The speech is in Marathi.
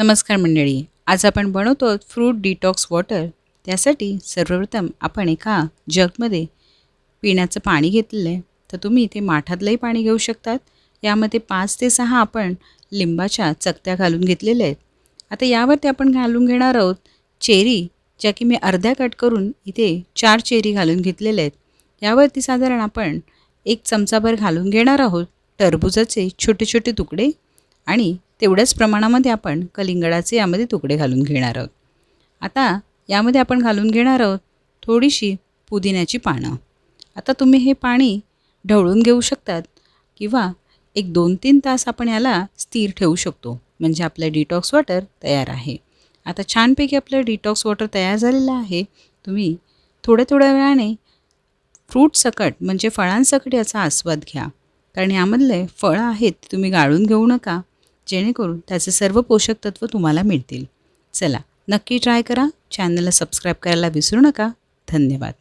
नमस्कार मंडळी आज आपण बनवतो फ्रूट डिटॉक्स वॉटर त्यासाठी सर्वप्रथम आपण एका जगमध्ये पिण्याचं पाणी घेतलेलं आहे. तर तुम्ही इथे माठातलंही पाणी घेऊ शकतात. यामध्ये पाच ते सहा आपण लिंबाच्या चकत्या घालून घेतलेल्या आहेत. आता यावरती आपण घालून घेणार आहोत चेरी ज्या की मी अर्ध्या कट करून इथे चार चेरी घालून घेतलेल्या आहेत. यावरती साधारण आपण एक चमचाभर घालून घेणार आहोत टरबुजाचे छोटे छोटे तुकडे. आणि तेवढ्याच प्रमाणामध्ये आपण कलिंगडाचे यामध्ये तुकडे घालून घेणार आहोत. आता यामध्ये आपण घालून घेणार आहोत थोडीशी पुदिन्याची पानं. आता तुम्ही हे पाणी ढवळून घेऊ शकतात किंवा एक दोन तीन तास आपण याला स्थिर ठेवू शकतो. म्हणजे आपलं डिटॉक्स वॉटर तयार आहे. आता छानपैकी आपलं डिटॉक्स वॉटर तयार झालेलं आहे. तुम्ही थोड्या थोड्या वेळाने फ्रूट सकट म्हणजे फळांसकट याचा आस्वाद घ्या. कारण यामधले फळं आहेत तुम्ही गाळून घेऊ नका. जेणेकरून त्याचे सर्व पोषक तत्व तुम्हाला मिळतील. चला नक्की ट्राय करा. चॅनलला सबस्क्राईब करायला विसरू नका. धन्यवाद.